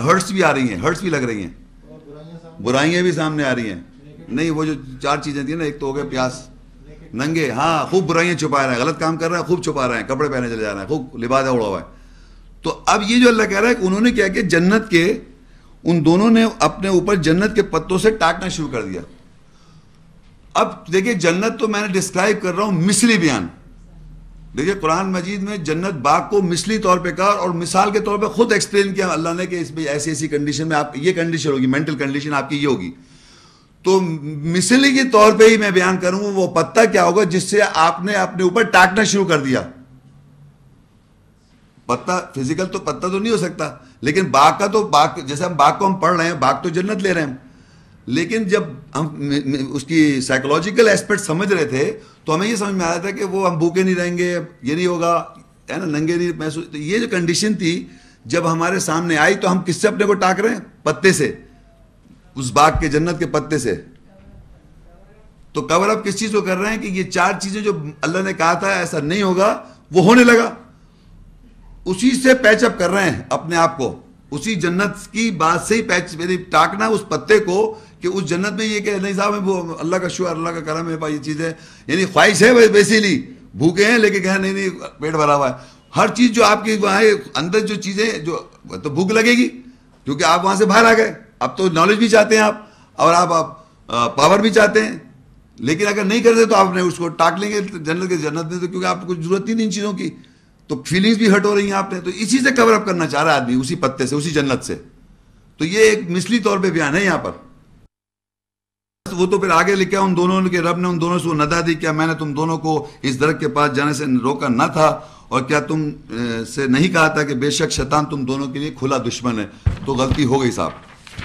Hertz भी आ रही हैं हर्ट्स भी लग रही हैं। बुराइयाँ भी सामने आ रही हैं। नहीं वो जो चार चीज़ें थी ना एक तो हो गए प्यास नंगे हाँ खूब बुराइयाँ छुपा रहे हैं गलत काम कर रहे हैं खूब छुपा रहे हैं कपड़े पहने चले जा रहे हैं खूब लिबादा उड़ा हुआ है। तो अब ये जो अल्लाह कह रहा है कि उन्होंने क्या किया जन्नत के उन दोनों ने अपने ऊपर जन्नत के पत्तों से टाकना शुरू कर दिया। अब देखिए जन्नत तो मैंने डिस्क्राइब कर रहा हूँ मिसली बयान। देखिए, कुरान मजीद में जन्नत बाग को मिसली तौर पे कहा और मिसाल के तौर पे खुद एक्सप्लेन किया अल्लाह ने कि इसमें ऐसी ऐसी कंडीशन में आप, ये कंडीशन होगी मेंटल कंडीशन आपकी ये होगी। तो मिसली के तौर पे ही मैं बयान करूँगा वो पत्ता क्या होगा जिससे आपने अपने ऊपर टाकना शुरू कर दिया। पत्ता फ़िज़िकल तो पत्ता तो नहीं हो सकता, लेकिन बाग का तो बाग, जैसे हम बाग को हम पढ़ रहे हैं, बाग तो जन्नत ले रहे हैं। लेकिन जब हम उसकी साइकोलॉजिकल एस्पेक्ट समझ रहे थे तो हमें ये समझ में आया था कि वो हम भूखे नहीं रहेंगे, ये नहीं होगा, है ना, नंगे नहीं महसूस तो ये जो कंडीशन थी, जब हमारे सामने आई तो हम किससे अपने को टाक रहे हैं? पत्ते से। उस बाग के जन्नत के पत्ते से। तो कवर अप किस चीज़ को कर रहे हैं कि ये चार चीज़ें जो अल्लाह ने कहा था, ऐसा नहीं होगा, वो होने लगा। उसी से पैचअप कर रहे हैं, अपने आप को। उसी जन्नत की बात से ही पैच टाकना उस पत्ते को कि उस जन्नत में ये कह नहीं साहब वो अल्लाह का शुक्र अल्लाह का करम है भाई ये चीज़ है। यानी ख्वाहिश है बेसिकली भूखे हैं लेकिन कह नहीं नहीं पेट भरा हुआ है। हर चीज़ जो आपकी वहाँ अंदर जो चीज़ें जो तो भूख लगेगी क्योंकि आप वहाँ से बाहर आ गए। अब तो नॉलेज भी चाहते हैं आप और आप, आप पावर भी चाहते हैं। लेकिन अगर नहीं करते तो आपने उसको टाक लेंगे जन्नत के जन्नत में तो क्योंकि आपको ज़रूरत ही नहीं इन चीज़ों की। तो फीलिंग्स भी हट हो रही हैं आपने तो इसी से कवर अप करना चाह रहा है आदमी उसी पत्ते से उसी जन्नत से। तो ये एक मिसली तौर पे बयान है यहाँ पर। वो तो फिर आगे लिखा, उन दोनों के रब ने उन दोनों से नदा दी, क्या मैंने तुम दोनों को इस दरख्त के पास जाने से रोका न था? और क्या तुम से नहीं कहा था कि बेशक शैतान तुम दोनों के लिए खुला दुश्मन है? तो गलती हो गई साहब।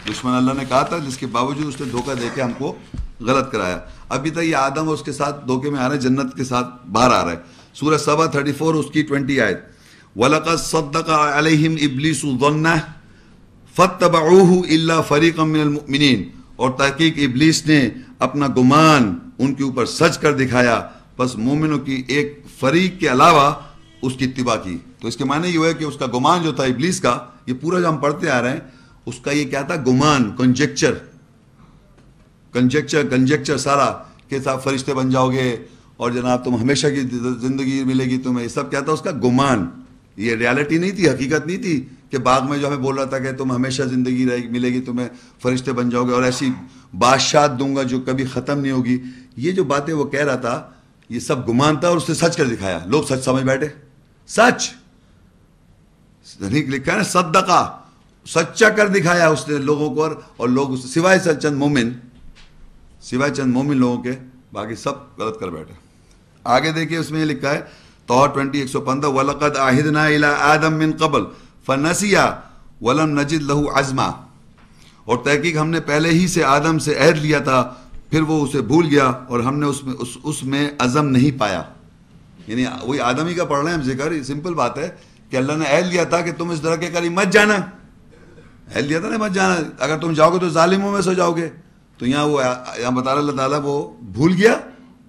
दुश्मन अल्लाह ने कहा था, जिसके बावजूद उसने धोखा दे के हमको गलत कराया। अभी तक ये आदम उसके साथ धोखे में आ रहे जन्नत के साथ बाहर आ रहा है। सूरह सबा थर्टी फोर उसकी ट्वेंटी आयत। वलक सद्दक अलहिम इबलीस फ़तबूह फ़रीक़मिन और तहकीक इबलीस ने अपना गुमान उनके ऊपर सच कर दिखाया, बस मोमिनों की एक फरीक के अलावा उसकी इतबा की। तो इसके माने ये हुआ कि उसका गुमान जो था इबलीस का, ये पूरा जो हम पढ़ते आ रहे हैं, उसका ये क्या था? गुमान कंजेक्चर कंजेक्चर कंजेक्चर सारा के साथ फरिश्ते बन जाओगे और जनाब तुम हमेशा की ज़िंदगी मिलेगी तुम्हें। ये सब क्या था? उसका गुमान। ये रियलिटी नहीं थी, हकीकत नहीं थी। कि बाग में जो हमें बोल रहा था कि तुम हमेशा ज़िंदगी रहेगी मिलेगी तुम्हें, फरिश्ते बन जाओगे और ऐसी बादशाह दूँगा जो कभी ख़त्म नहीं होगी। ये जो बातें वो कह रहा था, ये सब गुमान था और उसने सच कर दिखाया। लोग सच समझ बैठे। सच। लिखा है ना सदका सच्चा कर दिखाया उसने लोगों को और लोग उस सिवाय चंद मोमिन, सिवाय चंद मोमिन लोगों के, बाकी सब गलत कर बैठे। आगे देखिए, उसमें ये लिखा है, तोहर ट्वेंटी एक सौ पंद्रह, वलकद आहिदना इला आदम मिन कबल। फनसिया वलम नजिद लहू अजमा और तहकीक हमने पहले ही से आदम से अहद लिया था, फिर वो उसे भूल गया और हमने उसमें, उस, उसमें अज़म नहीं पाया। यानी वही आदम का पढ़ रहे हैं हम ज़िक्र, सिंपल बात है कि अल्लाह ने अहद लिया था कि तुम इस तरह के करीब मत जाना। अहद लिया था ना, मत जाना। अगर तुम जाओगे तो जालिमों में सो जाओगे। तो यहाँ वो, यहाँ बता रहा अल्लाह ताला वो भूल गया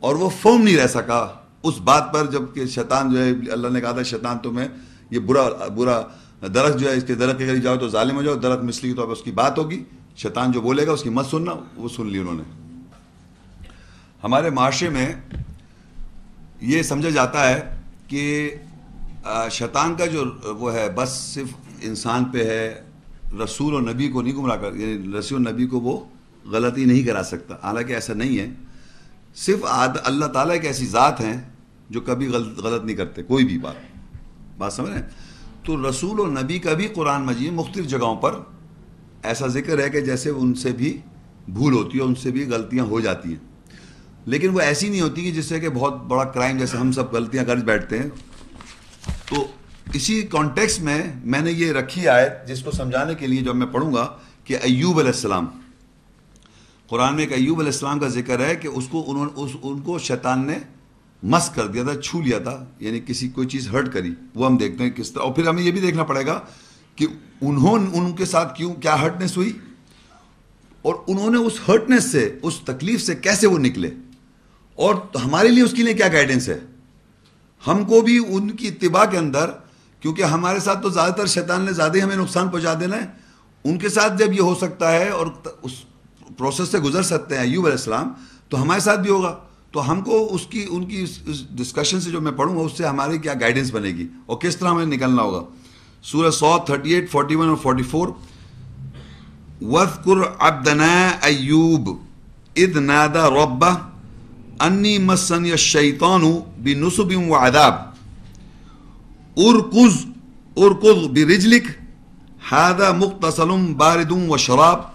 और वो फोम नहीं रह सका। उस बात पर जबकि शैतान जो है, अल्लाह ने कहा था, शैतान तुम्हें ये बुरा बुरा दरख्त जो है, इसके दरख्त के करीब जाओ तो जालिम हो जाओ, दरख्त मिसली तो अब उसकी बात होगी। शैतान जो बोलेगा, उसकी मत सुनना, वो सुन ली उन्होंने। हमारे माशरे में ये समझा जाता है कि शैतान का जो वो है, बस सिर्फ़ इंसान पे है, रसूल और नबी को नहीं गुमराह कर, यानी रसूल नबी को वो गलती नहीं करा सकता। हालाँकि ऐसा नहीं है। सिर्फ़ अल्लाह ताला एक ऐसी ज़ात हैं जो कभी गलत गलत नहीं करते, कोई भी बात। बात समझ रहे तो रसूल और नबी का भी कुरान मजीद मुख्तलिफ़ जगहों पर ऐसा ज़िक्र है कि जैसे उनसे भी भूल होती है, उनसे भी गलतियाँ हो जाती हैं। लेकिन वो ऐसी नहीं होती कि जिससे कि बहुत बड़ा क्राइम जैसे हम सब गलतियाँ कर बैठते हैं। तो इसी कॉन्टेक्स्ट में मैंने ये रखी आयत जिसको समझाने के लिए जब मैं पढ़ूँगा कि अयूब अलैहिस्सलाम, कुरान में एक अयूब अलैहिस्सलाम का ज़िक्र है कि उसको उन्होंने, उस, उनको शैतान ने मस कर दिया था छू लिया था, यानी किसी कोई चीज़ हर्ट करी। वो हम देखते हैं किस तरह। और फिर हमें ये भी देखना पड़ेगा कि उन्होंने, उनके साथ क्यों, क्या हर्टनेस हुई? और उन्होंने उस हर्टनेस से, उस तकलीफ़ से कैसे वो निकले? और हमारे लिए उसके लिए क्या गाइडेंस है? हमको भी उनकी इतबा के अंदर, क्योंकि हमारे साथ तो ज़्यादातर शैतान ने ज़्यादा ही हमें नुकसान पहुँचा देना है। उनके साथ जब ये हो सकता है और उस प्रोसेस से गुजर सकते हैं अयूब अलैहिस्सलाम तो हमारे साथ भी होगा। तो हमको उसकी, उनकी डिस्कशन से जो मैं पढ़ूँगा, उससे हमारी क्या गाइडेंस बनेगी और किस तरह हमें निकलना होगा। सूरह सौ थर्टी एट फोर्टी वन और फोर्टी फोर वस्कुर अब्दना अयूब इद नादा रब्बा, अन्नी मसन शैतानु बिनुसुब व अदाब, उरकुज उरकुज बिरिजलिक, हादा मुख्तसलुम बारिदुम व शराब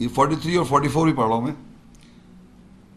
43 और 44 भी पढ़ रहा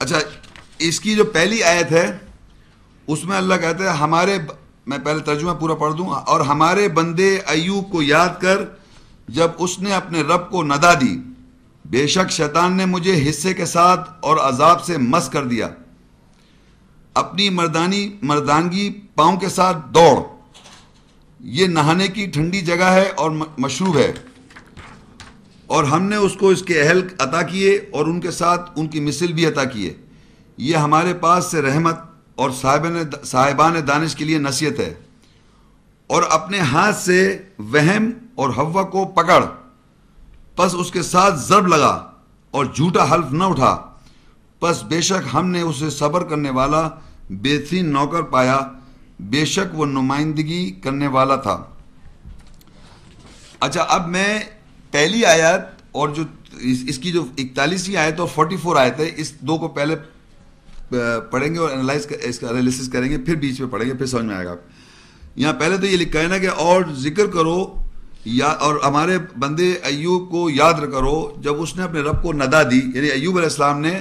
अच्छा इसकी जो पहली आयत है, उसमें अल्लाह कहते हैं, हमारे मैं पहले तर्जुमा पूरा पढ़ दूँ, और हमारे बंदे अयूब को याद कर, जब उसने अपने रब को नदा दी, बेशक शैतान ने मुझे हिस्से के साथ और अजाब से मस कर दिया। अपनी मर्दानी, मर्दानगी पाँव के साथ दौड़। ये नहाने की ठंडी जगह है और मशरूब है। और हमने उसको इसके अहल अता किए और उनके साथ उनकी मिसल भी अता किए। ये हमारे पास से रहमत और साहिबान साहिबान दानिश के लिए नसीहत है। और अपने हाथ से वहम और हवा को पकड़, बस उसके साथ जरब लगा और झूठा हल्फ न उठा। बस बेशक हमने उसे सब्र करने वाला, बेहतरीन नौकर पाया, बेशक वो नुमाइंदगी करने वाला था। अच्छा अब मैं पहली आयत और जो इस, इसकी जो इकतालीसवीं आयत और फोर्टी फोर आयत है इस दो को पहले पढ़ेंगे और एनालाइज कर, इसका एनालिसिस करेंगे फिर बीच में पढ़ेंगे फिर समझ में आएगा। यहाँ पहले तो ये लिखा है ना कि और ज़िक्र करो या और हमारे बंदे अयूब को याद करो जब उसने अपने रब को नदा दी यानी अयूब अलैहिस्सलाम ने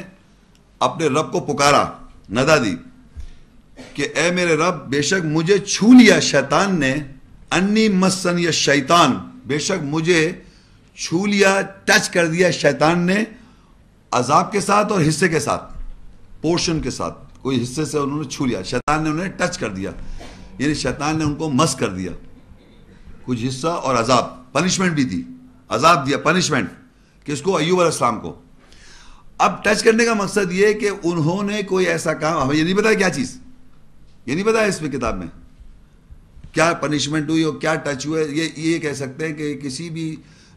अपने रब को पुकारा नदा दी कि ए मेरे रब बेशक मुझे छू लिया शैतान ने अन्नी मसन या शैतान बेशक मुझे छू लिया, टच कर दिया शैतान ने अजाब के साथ और हिस्से के साथ पोर्शन के साथ, कोई हिस्से से उन्होंने छू लिया, शैतान ने उन्हें टच कर दिया, यानी शैतान ने उनको मस कर दिया। कुछ हिस्सा और अजाब पनिशमेंट भी दी, अजाब दिया पनिशमेंट किसको? अयूब अलैहिस्सलाम को। अब टच करने का मकसद ये कि उन्होंने कोई ऐसा काम, हमें ये नहीं बताया क्या चीज़, ये नहीं बताया इसमें किताब में, क्या पनिशमेंट हुई और क्या टच हुआ, ये ये कह सकते हैं कि किसी भी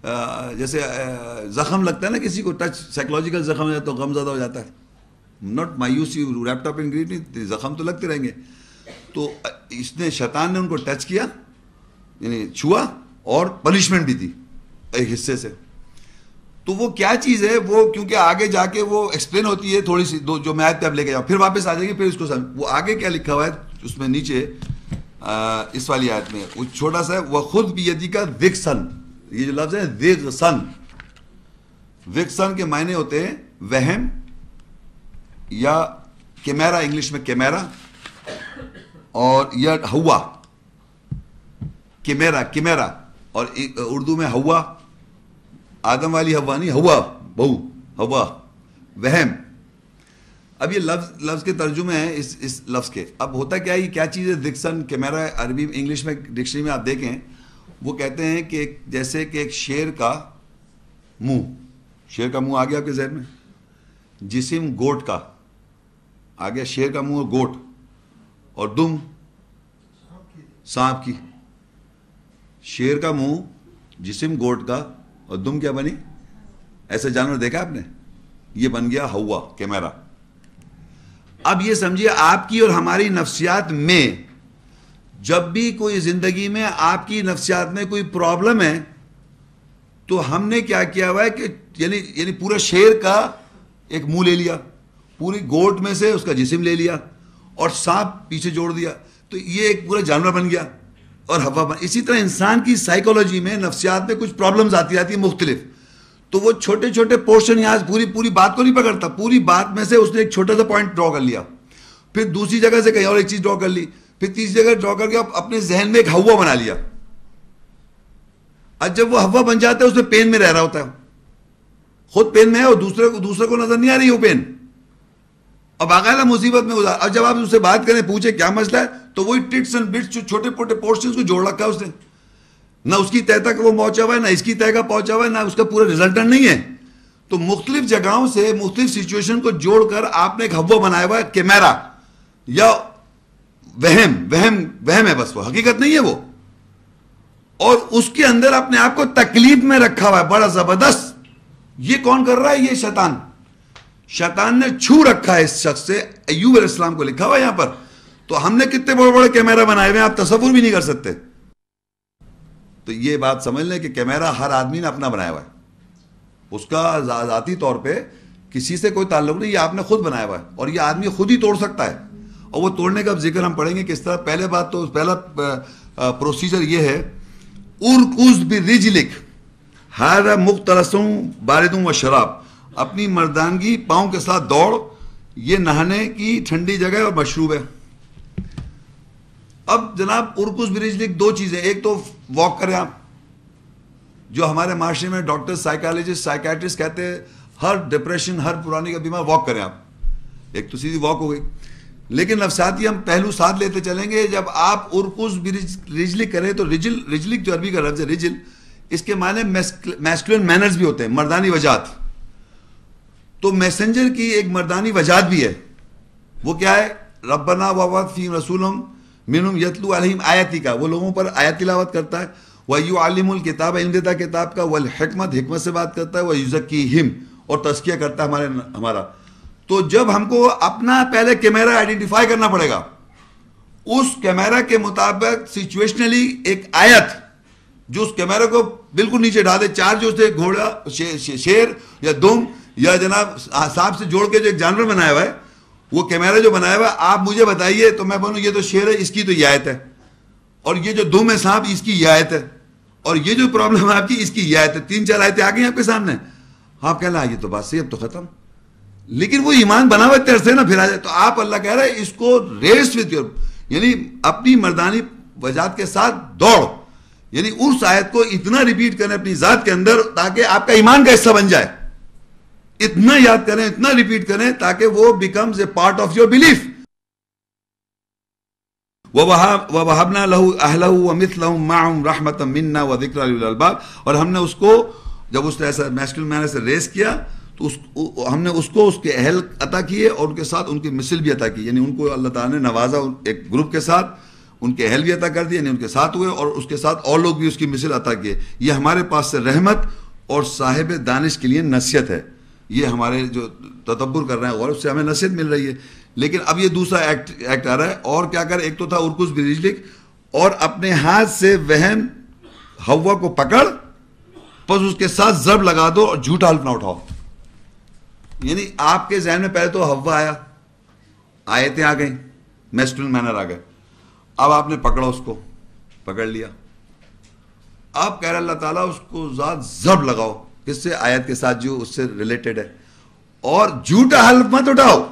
जैसे जख्म लगता है ना किसी को टच साइकोलॉजिकल जख्म हो तो गम ज़्यादा हो जाता है। नॉट मायूस यू रैपटॉप इन ग्रीन जख्म तो लगते रहेंगे। तो इसने शैतान ने उनको टच किया यानी छुआ और पनिशमेंट भी दी एक हिस्से से। तो वो क्या चीज़ है वो क्योंकि आगे जाके वो एक्सप्लेन होती है थोड़ी सी दो जो मैं आयत पे अब लेके जाऊँ फिर वापस आ जाएगी फिर उसको वो आगे क्या लिखा हुआ है उसमें नीचे आ, इस वाली आयत में वो छोटा सा वह खुद भी यदि का विकसन ये जो लफ्ज है विकसन विकसन के मायने होते हैं वहम या कैमेरा, इंग्लिश में कैमेरा, और या हवा। कैमेरा कैमेरा, और उर्दू में हवा। आदम वाली हवा नहीं, हवा, बहु, हवा, वहम। अब ये लफ्ज लफ्ज के तर्जुमे हैं इस इस लफ्ज के। अब होता क्या है, ये क्या चीज़ है? दिक्सन कैमरा, अरबी, इंग्लिश में, डिक्शनरी में आप देखें वो कहते हैं कि जैसे कि एक शेर का मुँह। शेर का मुँह आ गया आपके जहन में? जिसम गोट का। आ गया शेर का मुँह और गोट। और दुम? सांप की। शेर का मुँह, जिसम गोट का और दुम क्या बनी? ऐसे जानवर देखा आपने? ये बन गया हवा, कैमरा। अब ये समझिए, आपकी और हमारी नफ्सियात में जब भी कोई ज़िंदगी में आपकी नफ्सियात में कोई प्रॉब्लम है तो हमने क्या किया हुआ है कि यानी यानी पूरा शेर का एक मुँह ले लिया, पूरी गोट में से उसका जिस्म ले लिया और सांप पीछे जोड़ दिया। तो ये एक पूरा जानवर बन गया और हवा बन, इसी तरह इंसान की साइकोलॉजी में नफ्सियात में कुछ प्रॉब्लम्स आती आती है मुख्तलिफ़। तो वो छोटे छोटे पोर्शन यहाँ पूरी पूरी बात को नहीं पकड़ता, पूरी बात में से उसने एक छोटा सा पॉइंट ड्रॉ कर लिया। फिर दूसरी जगह से कहीं और एक चीज़ ड्रॉ कर ली। फिर तीसरी जगह ड्रॉ करके आप अपने जहन में एक हवा बना लिया। आज जब वो हवा बन जाता है, उसमें पेन में रह रहा होता है। खुद पेन में है और दूसरे को दूसरे को नज़र नहीं आ रही वो पेन अब बाकायदा मुसीबत में उदार अब जब आप उससे बात करें, पूछे, क्या मसला है तो वही टिट्स एंड बिट्स छोटे छोटे पोर्शन को जोड़ रखा है उसने। ना उसकी तय तक वो पहुँचा हुआ है, ना इसकी तय का पहुँचा हुआ है, ना उसका पूरा रिजल्टेंट नहीं है। तो मुख्तलिफ़ जगहों से, मुख्तलिफ़ सिचुएशन को जोड़कर आपने एक हवा बनाया हुआ है कैमरा या वहम वहम वहम है बस वो, हकीकत नहीं है वो। और उसके अंदर अपने आप को तकलीफ़ में रखा हुआ है, बड़ा ज़बरदस्त। ये कौन कर रहा है? ये शैतान। शैतान ने छू रखा है इस शख्स से अयूब इस्लाम को लिखा हुआ यहाँ पर। तो हमने कितने बड़े बड़े कैमरा बनाए हुए आप तस्वुर भी नहीं कर सकते। तो ये बात समझ लें कि कैमरा हर आदमी ने अपना बनाया हुआ है। उसका ज़ाती तौर पे किसी से कोई ताल्लुक नहीं, ये आपने खुद बनाया हुआ है। और ये आदमी खुद ही तोड़ सकता है। और वो तोड़ने का ज़िक्र हम पढ़ेंगे किस तरह। पहले बात तो पहला प्रोसीजर ये है उर्कुज भी रिजलिक हर मुख्तरसों बारिदों व शराब, अपनी मर्दानगी पाँव के साथ दौड़, ये नहाने की ठंडी जगह और मशरूब है। अब जनाब उर्कुस ब्रिजलिक दो चीज़ें एक तो वॉक करें आप, जो हमारे माशरे में डॉक्टर साइकोलॉजिस्ट साइकेट्रिस्ट कहते हैं, हर डिप्रेशन हर पुरानी का बीमार वॉक करें आप। एक तो सीधी वॉक हो गई। लेकिन नफसाती हम पहलू साथ लेते चलेंगे, जब आप उर्कुस रिजलिक करें तो रिजिल रिजलिक जो अरबी का लफ्ज है, रिजिल, इसके माने मैस्कुलिन मैनर्स भी होते हैं, मर्दानी वजात। तो मैसेंजर की एक मर्दानी वजात भी है। वो क्या है? रब्बना वफ़ी फ़ीम रसूलम मिनुम यतलू अलहिम आयती का। वो लोगों पर आयत तिलावत करता है। वह आलिमुल किताब, इल्म किताब का। वल हमत हमत से बात करता है। वह युजकी हिम और तस्किया करता है हमारे, हमारा। तो जब हमको अपना पहले कैमरा आइडेंटिफाई करना पड़ेगा उस कैमरा के मुताबिक सिचुएशनली एक आयत जो उस कैमरा को बिल्कुल नीचे डाल चार जो से घोड़ा शे, शे, शेर या दुम या जनाब सांप से जोड़ के जो एक जानवर बनाया हुआ है वो कैमरा जो बनाया हुआ है आप मुझे बताइए तो मैं बोलूँ ये तो शेर है इसकी तो यह आयत है। और ये जो दुम है सांप इसकी यह आयत है। और ये जो प्रॉब्लम है आपकी इसकी यह आयत है। तीन चार आयतें आ गई आपके सामने। आप कहना ये तो बात सही अब तो खत्म। लेकिन वो ईमान बना हुआ तेरे ना फिर आ जाए। तो आप अल्लाह कह रहे हैं, इसको रेस विद योर यानी अपनी मर्दानी वजात के साथ दौड़। यानी उस आयत को इतना रिपीट करें अपनी जात के अंदर, ताकि आपका ईमान का हिस्सा बन जाए। इतना याद करें, इतना रिपीट करें, ताकि वो becomes a part of your belief वहाबना लहू अहलहू व मिथलहू माम रहमत मिन्ना व और हमने उसको, जब उसने ऐसा मैस्कुल मैंने से रेस किया तो उस हमने उसको, उसके अहल अता किए और उनके साथ उनकी मिसल भी अता की। यानी उनको अल्लाह ताला ने नवाजा एक ग्रुप के साथ, उनके अहल भी अता कर दिए, यानी उनके साथ हुए और उसके साथ और लोग भी उसकी मिसल अता किए। ये हमारे पास से रहमत और साहिब दानिश के लिए नसीहत है। ये हमारे जो तदब्बर कर रहे हैं, और उससे हमें नसीहत मिल रही है। लेकिन अब ये दूसरा एक्ट एक्ट आ रहा है। और क्या कर, एक तो था उर्कुस बिजलिक और अपने हाथ से वहम हवा को पकड़, बस उसके साथ जब लगा दो और झूठा हल्फ ना उठाओ। यानी आपके जहन में पहले तो हवा आया। आयतें आ गई मेस्टल मैनर आ गए। अब आपने पकड़ा उसको, पकड़ लिया। अब कह रहे अल्लाह ताला उसको जब लगाओ, किससे? आयत के साथ जो उससे रिलेटेड है। और झूठा हल्फ मत उठाओ।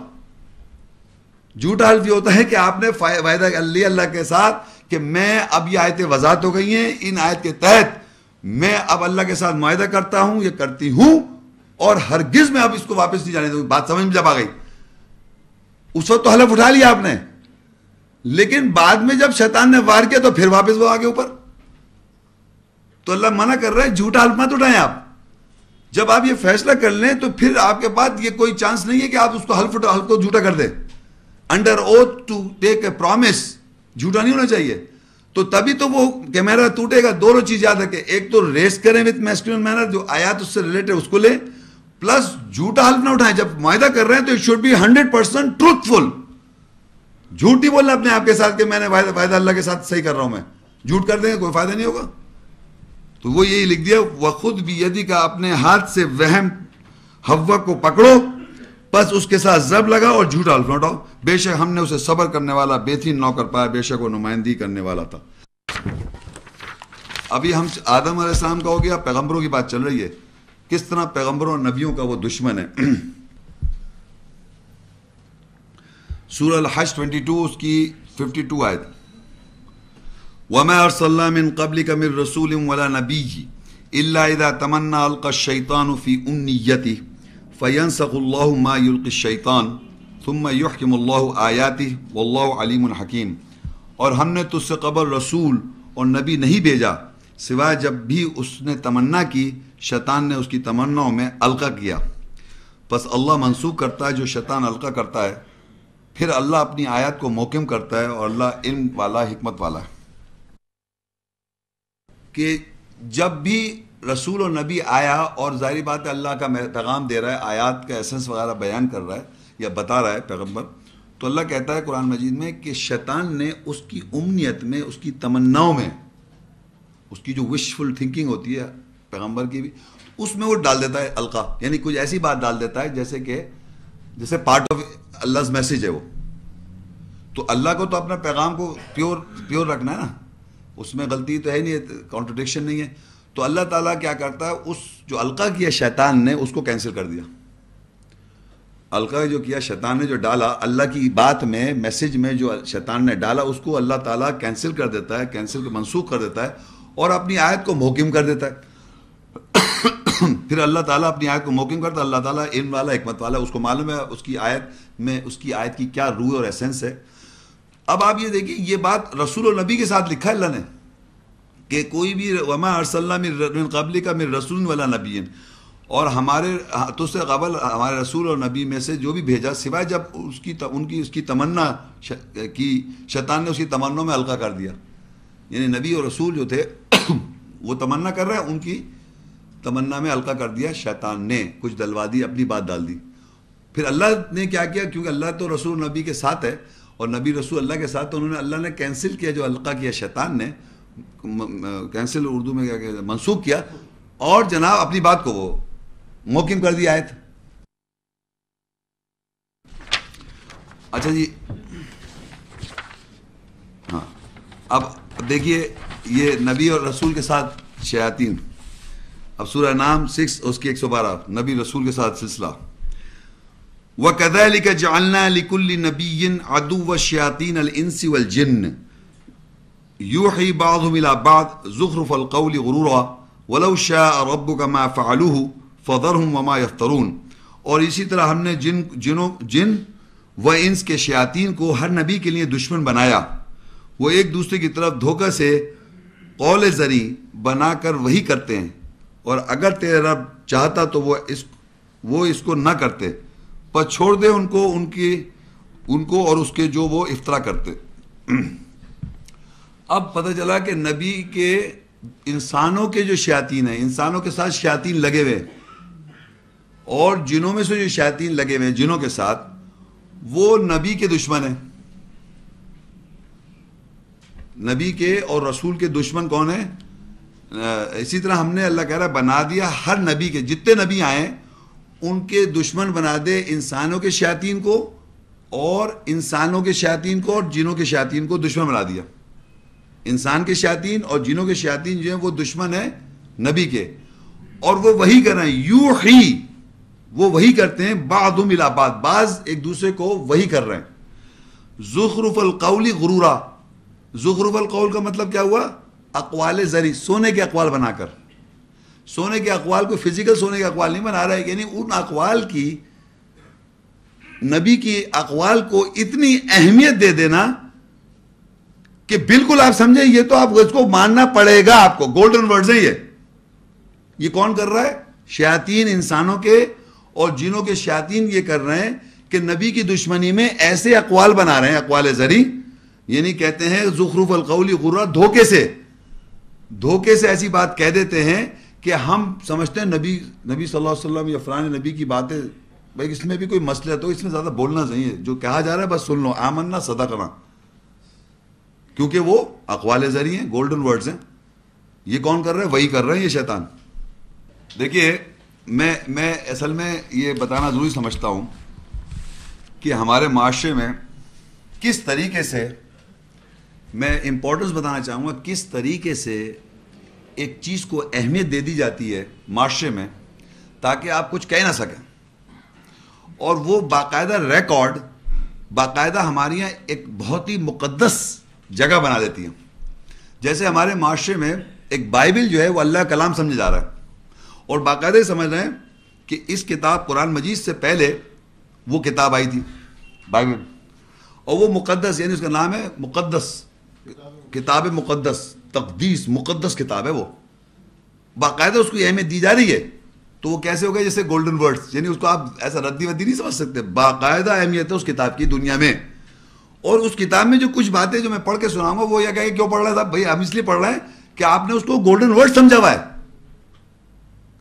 झूठा हल्फ ये होता है कि आपने वायदा लिया अल्लाह के साथ कि मैं अब ये आयतें वजात हो गई हैं, इन आयत के तहत मैं अब अल्लाह के साथ मुआदा करता हूँ, ये करती हूँ। और हरगिज में अब इसको वापस नहीं जाने दूँगी। बात समझ में जब आ गई। उस वक्त तो हलफ उठा लिया आपने। लेकिन बाद में जब शैतान ने वार किया तो फिर वापस वो आगे ऊपर। तो अल्लाह मना कर रहा है, झूठा हल्फ मत उठाएँ आप। जब आप ये फैसला कर लें तो फिर आपके पास ये कोई चांस नहीं है कि आप उसको हल्फ हल्फ को झूठा कर दें। Under oath to take a promise झूठा नहीं होना चाहिए। तो तभी तो वो कैमरा टूटेगा। दोनों चीज़ याद रखें। एक तो रेस करें विथ मैस्कुलिन मैनर जो आयात उससे रिलेटेड उसको ले। प्लस झूठा हल्फ ना उठाएँ। जब मायदा कर रहे हैं तो it should be hundred percent truthful झूठ ही बोलना अपने आपके साथ कि मैंने वायदा अल्लाह के साथ सही कर रहा हूँ मैं। झूठ कर देंगे, कोई फ़ायदा नहीं होगा। तो वो यही लिख दिया, वह खुद भी यदि का अपने हाथ से वहम हवा को पकड़ो, बस उसके साथ जब लगा और झूठा अल्फ लौटाओ बेशक हमने उसे सबर करने वाला बेहतरीन नौकर पाया, बेशक वो नुमाइंदी करने वाला था। अभी हम आदम का हो गया, पैगंबरों की बात चल रही है। किस तरह पैगंबरों और नबियों का वो दुश्मन है? हज 22 उसकी 52 आयत। वमा कबल रसूल वला नबी तमन्ना शैतान फ़ी शैतान और हमने तुझसे कबल रसूल और नबी नहीं भेजा। सिवाय जब भी उसने तमन्ना की, शैतान ने उसकी तमन्नाओं में अलका किया। बस अल्लाह मनसूख करता है, जो शैतान अलका करता है। फिर अल्लाह अपनी आयत को मोकम करता है और अल्लाह इल्म वाला, हिकमत वाला है। कि जब भी रसूल और नबी आया और ज़ाहिर बात है अल्लाह का पैगाम दे रहा है, आयात का एसेंस वगैरह बयान कर रहा है या बता रहा है पैगंबर तो अल्लाह कहता है कुरान मजीद में कि शैतान ने उसकी उमनीत में, उसकी तमन्नाओं में उसकी जो विशफुल थिंकिंग होती है पैगंबर की भी, उसमें वो डाल देता है अलका। यानी कुछ ऐसी बात डाल देता है, जैसे कि, जैसे पार्ट ऑफ़ अल्लाह मैसेज है वो। तो अल्लाह को तो अपना पैगाम को प्योर प्योर रखना है ना? उसमें गलती तो है नहीं है कॉन्ट्रोडिक्शन नहीं है। तो अल्लाह ताला क्या करता है, उस जो अलका किया शैतान ने, उसको कैंसिल कर दिया। अलका जो किया शैतान ने जो डाला, अल्लाह की बात में मैसेज में जो शैतान ने डाला, उसको अल्लाह ताला कैंसिल कर देता है कैंसिल मनसूख कर देता है। और अपनी आयत को मोकिम कर देता है। फिर अल्लाह ताला अपनी आयत को मोकिम करता है, अल्लाह ताला इन वाला हमत वाला, उसको मालूम है, उसकी आयत में, उसकी आयत की क्या रूह और एसेंस है। अब आप ये देखिए, ये बात रसूल और नबी के साथ लिखा है अल्लाह ने, कि कोई भी वमा अरसल्ला कबली का मेरे रसूल वाला नबी और हमारे तो से कबल हमारे रसूल और नबी में से जो भी भेजा, सिवाय जब उसकी उनकी, उसकी तमन्ना की शैतान ने उसकी तमन्नों में हल्का कर दिया। यानी नबी और रसूल जो थे, वो तमन्ना कर रहे हैं, उनकी तमन्ना में हल्का कर दिया, शैतान ने कुछ दलवा दी, अपनी बात डाल दी। फिर अल्लाह ने क्या किया? क्योंकि अल्लाह तो रसूल नबी के साथ है, और नबी रसूल अल्लाह के साथ तो उन्होंने अल्लाह ने कैंसिल किया, जो हल्का किया शैतान ने कैंसिल उर्दू में क्या कहते मनसूख किया, और जनाब अपनी बात को वो मोकिम कर दिया आयत। अच्छा जी। हाँ। अब देखिए, ये नबी और रसूल के साथ शयातीन। अब सूरह नाम सिक्स उसकी एक सौ बारह। नबी, रसूल के साथ सिलसिला। व कदैल का जालना लिकुल्ली नबीन अदू व शयातीन अल इंसी वल जिन्न। यूही बाद बाद जुखरफ़ल कौल गुरूरा। वलौ शाह रब का मा फ़ालूह फ़दर हूँ वमा यफ्तरून। और इसी तरह हमने जिन, जिनों, जिन व इंस के शयातीन को हर नबी के लिए दुश्मन बनाया। वो एक दूसरे की तरफ़ धोखा से कौल जरी बनाकर वही करते हैं। और अगर तेरा रब चाहता तो वो इस, वो इसको ना करते। पर छोड़ दे उनको, उनकी, उनको और उसके जो वो इफ्तरा करते। अब पता चला कि नबी के इंसानों के जो शयातीन हैं, इंसानों के साथ शयातीन लगे हुए और जिनों में से जो शयातीन लगे हुए हैं, जिनों के साथ, वो नबी के दुश्मन हैं। नबी के और रसूल के दुश्मन कौन है? इसी तरह हमने अल्लाह कह रहा बना दिया हर नबी के, जितने नबी आए, उनके दुश्मन बना दे इंसानों के शयातीन को और इंसानों के शयातीन को और जिनों के शयातीन को दुश्मन बना दिया। इंसान के शयातीन और जिनों के शयातीन जो है, वो दुश्मन है नबी के। और वो वही कर रहे हैं यू ही वो वही करते हैं, बादुम इलाबाद बाज एक दूसरे को वही कर रहे हैं। जुखरुफल कौली गुरूरा जुखरुफल कौल का मतलब क्या हुआ? अकवाल जरी, सोने के अकवाल बनाकर। सोने के अकवाल को फ़िज़िकल सोने के अकवाल नहीं बना रहा है, यानी उन अकवाल की, नबी की अकवाल को इतनी अहमियत दे देना कि बिल्कुल आप समझे, ये तो आप इसको मानना पड़ेगा आपको। गोल्डन वर्ड है ये। ये कौन कर रहा है? शयातीन इंसानों के और जिनों के शयातीन ये कर रहे हैं कि नबी की दुश्मनी में ऐसे अकवाल बना रहे हैं, अकवाल जरी। यानी कहते हैं, जुखरूफ अलकौली गुर्रा धोखे से। धोखे से ऐसी बात कह देते हैं कि हम समझते हैं नबी नबी सल्लल्लाहु अलैहि वसल्लम या फलान नबी की बातें, भाई इसमें भी कोई मसला तो इसमें ज़्यादा बोलना चाहिए। जो कहा जा रहा है, बस सुन लो, आमन्ना सदा करना क्योंकि वो अकवाल ज़रिए हैं गोल्डन वर्ड्स हैं। ये कौन कर रहे हैं? वही कर रहे हैं, ये शैतान। देखिए, मैं मैं असल में ये बताना ज़रूरी समझता हूँ कि हमारे माशरे में किस तरीके से मैं इंपॉर्टेंस बताना चाहूँगा किस तरीके से एक चीज़ को अहमियत दे दी जाती है माशरे में ताकि आप कुछ कह ना सकें। और वो बाकायदा रिकॉर्ड बाकायदा हमारे यहाँ एक बहुत ही मुकद्दस जगह बना देती है। जैसे हमारे माशरे में एक बाइबल जो है वो अल्लाह कलाम समझा जा रहा है। और बाकायदा ही समझ रहे हैं कि इस किताब कुरान मजीद से पहले वो किताब आई थी, बाइबल। और वो मुकद्दस, यानी उसका नाम है मुकद्दस। किताब मुक़दस तकदीस मुक़दस किताब है वो। बाकायदा उसको अहमियत दी जा रही है। तो वो कैसे हो गया? जैसे गोल्डन वर्ड्स यानी उसको आप ऐसा रद्दी वद्दी नहीं समझ सकते। बाकायदा अहमियत है उस किताब की दुनिया में। और उस किताब में जो कुछ बातें जो मैं पढ़ के सुनाऊँगा, वो यह कहेंगे, क्यों पढ़ रहा है साहब? भाई, हम इसलिए पढ़ रहे हैं कि आपने उसको गोल्डन वर्ड समझा हुआ है।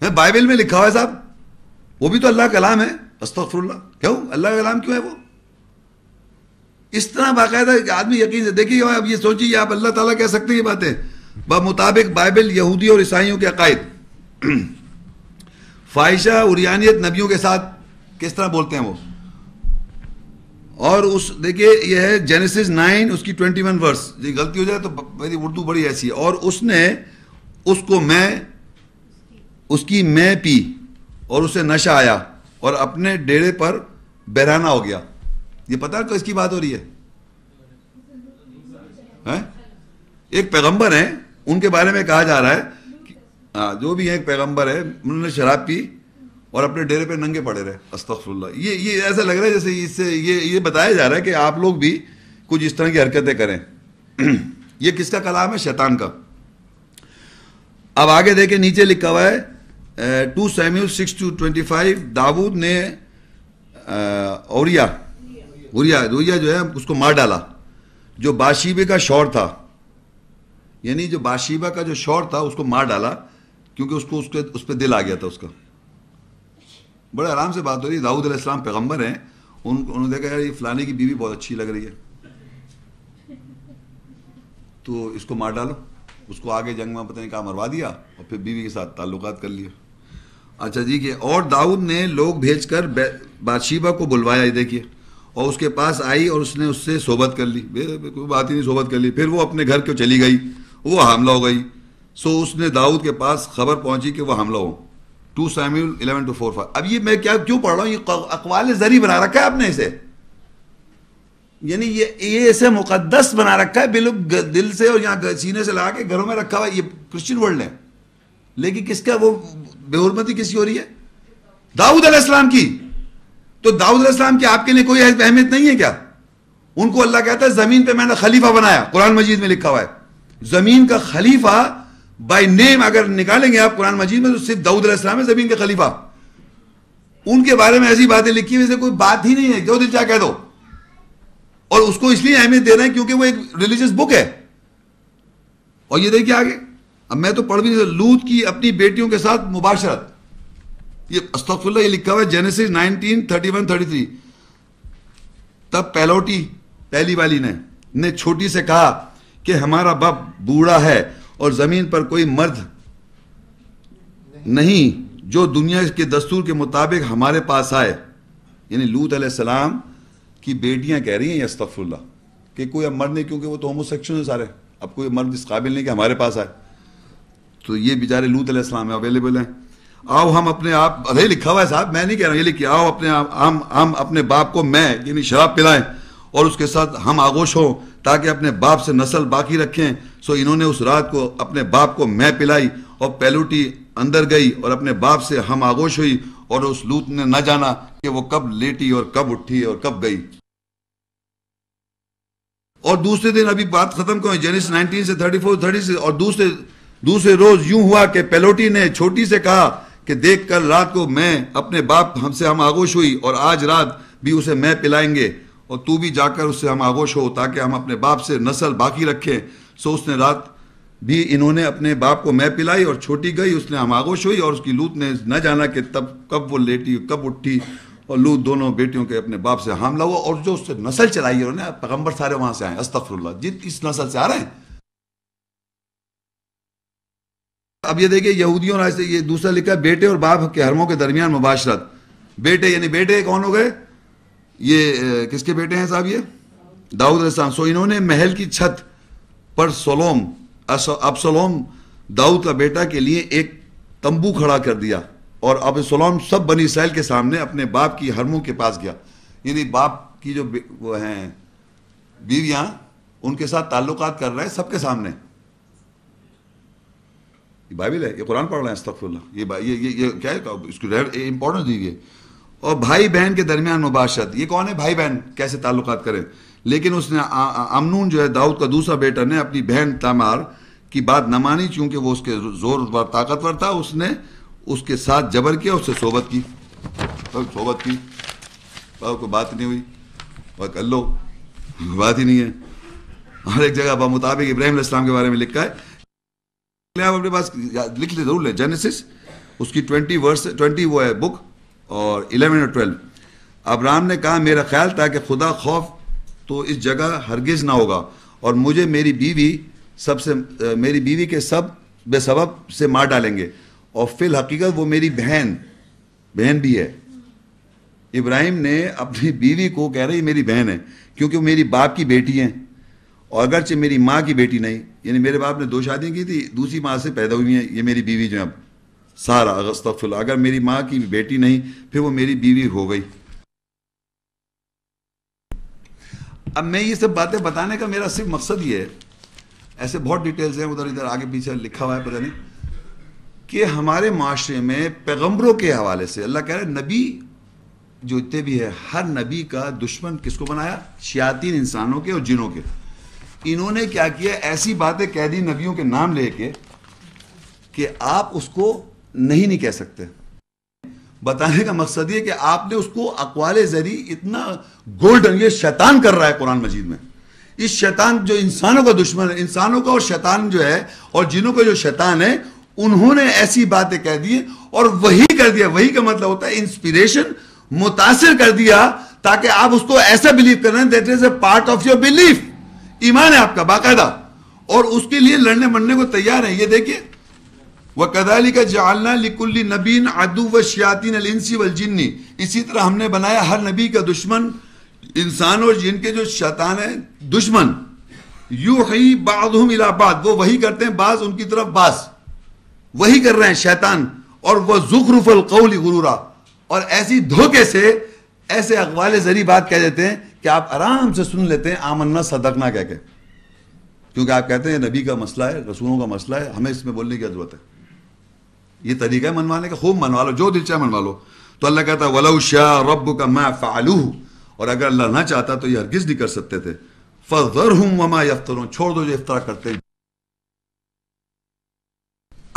बाइबल में लिखा हुआ है साहब। वो भी तो अल्लाह कलाम है। अस्तफरुल्ला क्यों? अल्लाह कलाम क्यों है वो? इस तरह बाकायदा आदमी यकीन से देखिए अब ये सोचिए आप अल्लाह ताला कह सकते हैं ये बातें। मुताबिक बाइबल यहूदी और ईसाइयों के अकायद। फाइशा उरियानियत नबियों के साथ किस तरह बोलते हैं वो? और उस, देखिए, ये है जेनेसिस नाइन, उसकी ट्वेंटी वन वर्स। ये गलती हो जाए तो मेरी उर्दू बड़ी ऐसी है। और उसने, उसको मैं, उसकी मैं पी, और उसे नशा आया, और अपने डेरे पर बहराना हो गया। ये पता है किसकी बात हो रही है, है? एक पैगंबर है उनके बारे में कहा जा रहा है हाँ जो भी है एक पैगंबर है उन्होंने शराब पी और अपने डेरे पे नंगे पड़े रहे अस्तफुल्ला ये ये ऐसा लग रहा है जैसे इससे ये ये बताया जा रहा है कि आप लोग भी कुछ इस तरह की हरकतें करें। ये किसका कलाम है? शैतान का। अब आगे देखे नीचे लिखा हुआ है two Samuel six two twenty five Dawood ने औरिया उरिया उरिया जो है, उसको मार डाला। जो बाशीबे का शौर था, यानी जो बाशीबा का जो शौर था, उसको मार डाला, क्योंकि उसको उसके उस पर दिल आ गया था उसका। बड़े आराम से बात हो रही दाऊद पैगंबर हैं। उन, उन्होंने देखा, यार, ये फलाने की बीवी बहुत अच्छी लग रही है। तो इसको मार डालो। उसको आगे जंग में पता नहीं कहा मरवा दिया और फिर बीवी के साथ ताल्लुकात कर लिए अच्छा जी, के और दाऊद ने लोग भेजकर बादशीबा को बुलवाया। देखिए और उसके पास आई और उसने उससे सोबत कर ली। कोई बात ही नहीं, सोबत कर ली। फिर वो अपने घर क्यों चली गई? वो हमला हो गई। सो उसने दाऊद के पास खबर पहुँची कि वह हमला हो। Two Samuel eleven two four five. अब ये मैं क्या, क्यों पढ़ रहा हूँ? ये अकवाल जरी बना रखा है आपने इसे। यानी ये ये इसे मुकद्दस बना रखा है बिल्कुल दिल से और यहाँ सीने से लगा के घरों में रखा हुआ ये क्रिश्चियन वर्ल्ड है लेकिन किसका वो, बेहरमती किसकी हो रही है? दाऊद अलैहिस्सलाम की। तो दाऊद अलैहिस्सलाम की आपके लिए कोई अहमियत नहीं है क्या? उनको अल्लाह कहता है, ज़मीन पे मैंने खलीफा बनाया। कुरान मजीद में लिखा हुआ है। ज़मीन का खलीफा बाय नेम अगर निकालेंगे आप कुरान मजीद में तो सिर्फ़ दाऊद अलैहिस्सलाम है, ज़मीन के खलीफा। उनके बारे में ऐसी बातें लिखी हुई कोई बात ही नहीं है जो दिल चाह कह दो? और उसको इसलिए अहमियत दे रहे हैं क्योंकि वो एक रिलीजियस बुक है। और ये देखिए आगे। अब मैं तो पढ़ भी नहीं लूत की अपनी बेटियों के साथ मुबाशरत। ये अस्तफुल्ला ये लिखा हुआ है जेनेसिस 19 31 33 तब पहलोटी पहली वाली ने ने छोटी से कहा कि हमारा बाप बूढ़ा है और ज़मीन पर कोई मर्द नहीं जो दुनिया के दस्तूर के मुताबिक हमारे पास आए। यानी लूत सलाम की बेटियाँ कह रही हैं अस्तफुल्ला कि कोई अब मर्द नहीं, क्योंकि वो तो होमोसेक्सुअल है सारे। अब कोई मर्द इस काबिल नहीं कि हमारे पास आए। तो ये बेचारे लूत सलाम अवेलेबल हैं। आओ हम अपने आप, अरे लिखा हुआ है साहब, मैं नहीं कह रहा ये लिखिए, आओ अपने आप, हम हम अपने बाप को मैं, यानी शराब पिलाएँ और उसके साथ हम आगोश हों ताकि अपने बाप से नस्ल बाकी रखें। सो इन्होंने उस रात को अपने बाप को मैं पिलाई और पहलूटी अंदर गई और अपने बाप से हम आगोश हुई और उस लूत ने न जाना कि वो कब लेटी और कब उठी और कब गई। और दूसरे दिन अभी बात खत्म करें जेनिस 19 से 34 30 से, और दूसरे दूसरे रोज यूँ हुआ कि पेलोटी ने छोटी से कहा कि देख कर रात को मैं, अपने बाप हमसे हम आगोश हुई और आज रात भी उसे मैं पिलाएँगे और तू भी जाकर उससे हम आगोश हो ताकि हम अपने बाप से नस्ल बाकी रखें। सो उसने रात भी इन्होंने अपने बाप को मैं पिलाई और छोटी गई, उसने हम आगोश हुई और उसकी लूत ने न जाना कि तब, कब वो लेटी, कब उठी और लूत दोनों बेटियों के अपने बाप से हमला हुआ और जो उससे नस्ल चलाई उन्होंने पैगंबर सारे वहाँ से आए अस्तफरुल्ला जित इस नस्ल से आ रहे हैं अब ये देखिए, यहूदियों ने ये दूसरा लिखा है, बेटे और बाप के हरमों के दरमियान मुबाशरत। बेटे, यानी बेटे कौन हो गए? ये किसके बेटे हैं साहब ये? दाऊद सो इन्होंने महल की छत पर सोलोम अबसलोम, दाऊद का बेटा के लिए एक तंबू खड़ा कर दिया और अब सोलोम सब बनी इसराइल के सामने अपने बाप की हरमों के पास गया। यानी बाप की जो वो हैं, बीवियाँ, उनके साथ ताल्लुकात कर रहे हैं सबके सामने। ये बाइबल है ये कुरान पढ़ रहे हैं अस्तगफुरुल्लाह ये ये ये, ये क्या है इसको इंपॉर्टेंस दीजिए और भाई बहन के दरमियान मुबाशत ये कौन है भाई बहन कैसे ताल्लुक करें लेकिन उसने अमनून जो है दाऊद का दूसरा बेटा ने अपनी बहन तमार की बात न मानी चूँकि वो उसके ज़ोर ताकतवर था उसने उसके साथ जबर किया उससे सोबत की सोबत की कोई बात नहीं हुई और कर लो बात ही नहीं है हर एक जगह मुताबिक इब्राहिम इस्लाम के बारे में लिखा है आप अपने पास लिख ले ज़रूर ले जेनेसिस उसकी ट्वेंटी वर्स ट्वेंटी वो है बुक और इलेवन और ट्वेल्व अब्राहम ने कहा, मेरा ख्याल था कि खुदा खौफ तो इस जगह हरगिज ना होगा, और मुझे मेरी बीवी सबसे, मेरी बीवी के सब बेसबब से मार डालेंगे, और फिल हकीकत वो मेरी बहन बहन भी है। इब्राहिम ने अपनी बीवी को कह रही मेरी बहन है, क्योंकि वो मेरी बाप की बेटी है। और अगरचे मेरी माँ की बेटी नहीं, यानी मेरे बाप ने दो शादियाँ की थी, दूसरी माँ से पैदा हुई हैं, ये मेरी बीवी जो है अब। सारा अगस्तफुल अगर मेरी माँ की बेटी नहीं, फिर वो मेरी बीवी हो गई। अब मैं ये सब बातें बताने का मेरा सिर्फ़ मकसद ये है। ऐसे बहुत डिटेल्स हैं, उधर इधर आगे पीछे लिखा हुआ है, पता नहीं। कि हमारे माशरे में पैगम्बरों के हवाले से, अल्लाह कह रहे नबी जो इतने भी है, हर नबी का दुश्मन किसको बनाया? शयातीन इंसानों के और जिनों के। इन्होंने क्या किया? ऐसी बातें कह दी नबियों के नाम लेके कि आप उसको नहीं नहीं कह सकते। बताने का मकसद ये कि आपने उसको अकवाल जरी इतना गोल्डन ये शैतान कर रहा है कुरान मजीद में। इस शैतान जो इंसानों का दुश्मन है, इंसानों का और शैतान जो है और जिनों का जो शैतान है, उन्होंने ऐसी बातें कह दी और वही कर दिया। वही का मतलब होता है इंस्पिरेशन मुतासर कर दिया ताकि आप उसको ऐसा बिलीव कर that is a part of your belief ईमान है आपका, बाकायदा। और उसके लिए लड़ने मरने को तैयार है। ये देखिए वह कदाली का जालना लिकुल्ली नबीन अदू व शयातीन अलसी वल जिन्नी। इसी तरह हमने बनाया हर नबी का दुश्मन, इंसान और जिनके जो शैतान है, दुश्मन। यू ही बादुम इलाबाद वो वही करते हैं बाज उनकी तरफ़ बाज वही कर रहे हैं शैतान। और वह जुखरुफल कौली गुरूरा। और ऐसी धोखे से, ऐसे अखबाल जरी बात कह देते हैं कि आप आराम से सुन लेते हैं, आमन्ना सदकना कह के। क्योंकि आप कहते हैं, नबी का मसला है, रसूलों का मसला है, हमें इसमें बोलने की ज़रूरत है। ये तरीका है मनवाने का, खूब मनवा लो, जो दिल चाहे मनवा लो। तो अल्लाह कहता है वलऊ शाह रब का मैं फालू और अगर अल्लाह ना चाहता तो ये हरगिज नहीं कर सकते थे। फजर हूँ वमा यफ्तरों छोड़ दो जो इफ्तार करते हैं।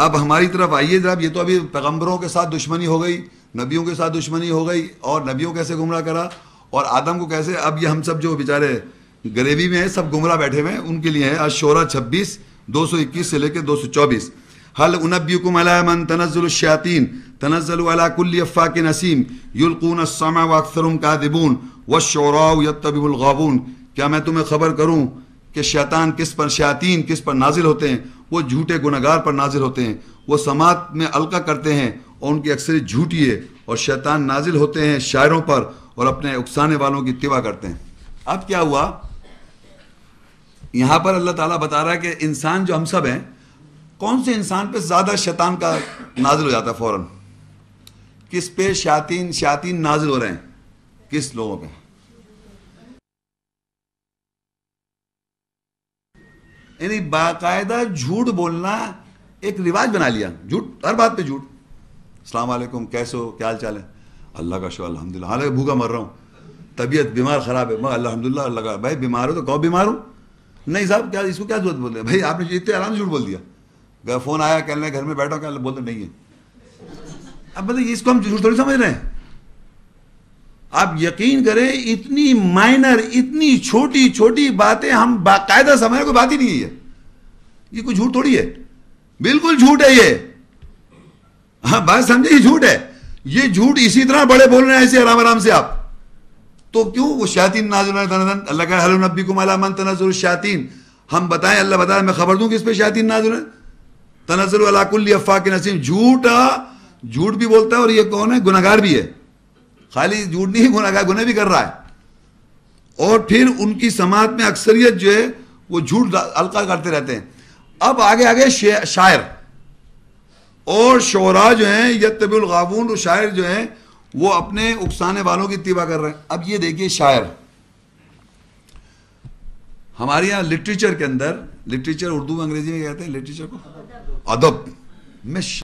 अब हमारी तरफ़ आइए जरा ये तो अभी पैगंबरों के साथ दुश्मनी हो गई, नबियों के साथ दुश्मनी हो गई, और नबियों कैसे गुमराह करा? और आदम को कैसे, अब ये हम सब जो बेचारे गरीबी में है, सब गुमराह बैठे हुए हैं, उनके लिए है आज शोरा छब्बीस, दो सौ इक्कीस से लेकर दो सौ चौबीस। हल उनब्युकुम अला मन तनज़्ज़लु अला कुल्ली नसीम युल्कून व अक्सरुम कादिबून व शोराउ यत्तबिउल गाबून क्या मैं तुम्हें खबर करूँ कि शैतान किस पर, शयातीन किस पर नाजिल होते हैं? वो झूठे गुनहगार पर नाजिल होते हैं। वो समात में अलका करते हैं और उनकी अक्सर झूठी है और शैतान नाजिल होते हैं शायरों पर और अपने उकसाने वालों की तिवा करते हैं। अब क्या हुआ? यहाँ पर अल्लाह ताला बता रहा है कि इंसान जो हम सब हैं, कौन से इंसान पे ज़्यादा शैतान का नाजिल हो जाता है फ़ौरन? किस पे शातीन शातीन नाजिल हो रहे हैं? किस लोगों पे? यानी बाकायदा झूठ बोलना एक रिवाज बना लिया। झूठ, हर बात पे झूठ। अस्सलाम वालेकुम, कैसे हो? क्या हाल चाल है? अल्लाह का शुक्र अल्हम्दुलिल्लाह। हालाँकि भूखा मर रहा हूँ। तबीयत बीमार, खराब है। मैं अल्हम्दुलिल्लाह, अल्लाह का, भाई बीमार हो तो कहो बीमार हूँ? नहीं साहब, क्या इसको क्या ज़रूरत बोल रहे भाई आपने इतने आराम से झूठ बोल दिया। गया फ़ोन आया कहने घर में बैठो, क्या बोलते नहीं है। अब मतलब इसको हम झूठ थोड़ी समझ रहे हैं? आप यकीन करें, इतनी माइनर इतनी छोटी छोटी बातें हम बाकायदा समझ कोई बात ही नहीं है ये कोई झूठ थोड़ी है? बिल्कुल झूठ है ये। हाँ बात समझे, ये झूठ है। ये झूठ इसी तरह बड़े बोल रहे हैं ऐसे आराम आराम से आप। तो क्यों वो शातीन नाजुल अल्लाह का हलो शातीन हम बताएँ, अल्लाह बताए मैं खबर दूँ कि इस पे शातीन नाजुल है? तनजुल अला अफ़ा के नसीम झूठा, झूठ भी बोलता है और ये कौन है? गुनागार भी है। खाली झूठ नहीं, गुनागार गुना भी कर रहा है। और फिर उनकी समाज में अक्सरियत जो है, वो झूठ अलका करते रहते हैं। अब आगे आगे शायर। और शोरा जो हैं यतबिल गाबून शायर जो हैं, वो अपने उकसाने वालों की तिबा कर रहे हैं। अब ये देखिए शायर। हमारे यहाँ लिटरेचर के अंदर, लिटरेचर उर्दू में अंग्रेज़ी में कहते हैं, लिटरेचर को? अदब। मैं